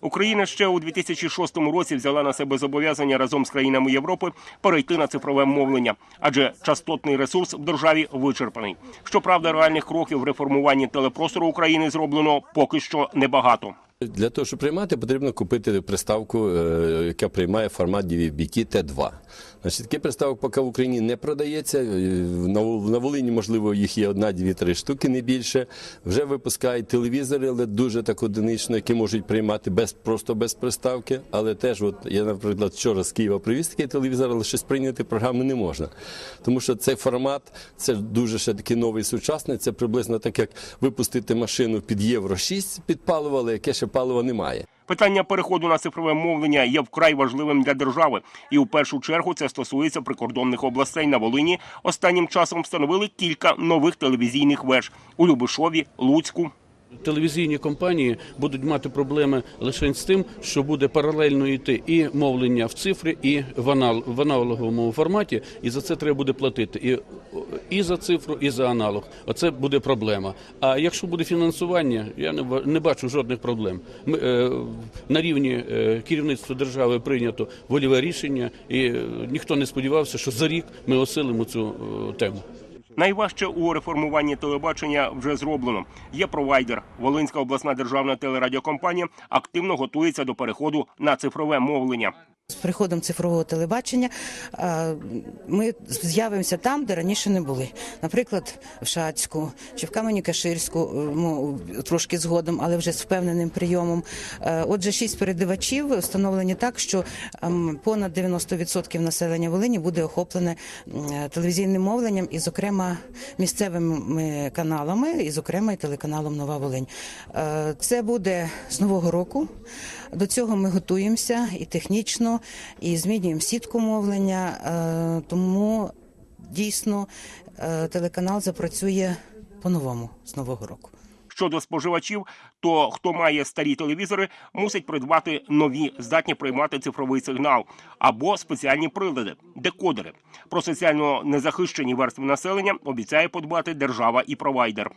Україна ще у 2006 році взяла на себе зобов'язання разом з країнами Європи перейти на цифрове мовлення, адже частотний ресурс в державі вичерпаний. Щоправда, реальних кроків в реформуванні телепростору України зроблено поки що небагато. Для того, щоб приймати, потрібно купити приставку, е, яка приймає формат DVB-T T2. Значить, такий приставок поки в Україні не продається. Е, На Волині, можливо, їх є одна, дві, три штуки, не більше. Вже випускають телевізори, але дуже так одинично, які можуть приймати просто без приставки. Але теж, я, наприклад, вчора з Києва привіз такий телевізор, але щось прийняти програми не можна. Тому що цей формат це дуже ще такий новий сучасний. Це приблизно так, як випустити машину під Євро 6 під паливо, але яке ще палива немає. Питання переходу на цифрове мовлення є вкрай важливим для держави, і у першу чергу це стосується прикордонних областей на Волині. Останнім часом встановили кілька нових телевізійних веж у Любишові, Луцьку. Телевізійні компанії будуть мати проблеми лише з тим, що буде паралельно йти і мовлення в цифрі, і в, анал, в аналоговому форматі, і за це треба буде платити і, і за цифру, і за аналог. Оце буде проблема. А якщо буде фінансування, я не, не бачу жодних проблем. Ми, е, на рівні е, керівництва держави прийнято вольове рішення, і е, ніхто не сподівався, що за рік ми осилимо цю е, тему. Найважче у реформуванні телебачення вже зроблено. Є провайдер. Волинська обласна державна телерадіокомпанія активно готується до переходу на цифрове мовлення. З приходом цифрового телебачення ми з'явимося там, де раніше не були. Наприклад, в Шацьку чи в Камені-Каширську, е, ну, трошки згодом, але вже з впевненим прийомом. Е, Отже, шість передавачів встановлені так, що ем, понад 90% населення Волині буде охоплене е, телевізійним мовленням і, зокрема, місцевими каналами, і, зокрема, і телеканалом Нова Волинь. Це буде з нового року. До цього ми готуємося і технічно, і змінюємо сітку мовлення. Е, Тому дійсно е, телеканал запрацює по-новому з нового року. Щодо споживачів, то хто має старі телевізори, мусить придбати нові, здатні приймати цифровий сигнал або спеціальні прилади, декодери. Про соціально незахищені верстви населення обіцяє подбати держава і провайдер.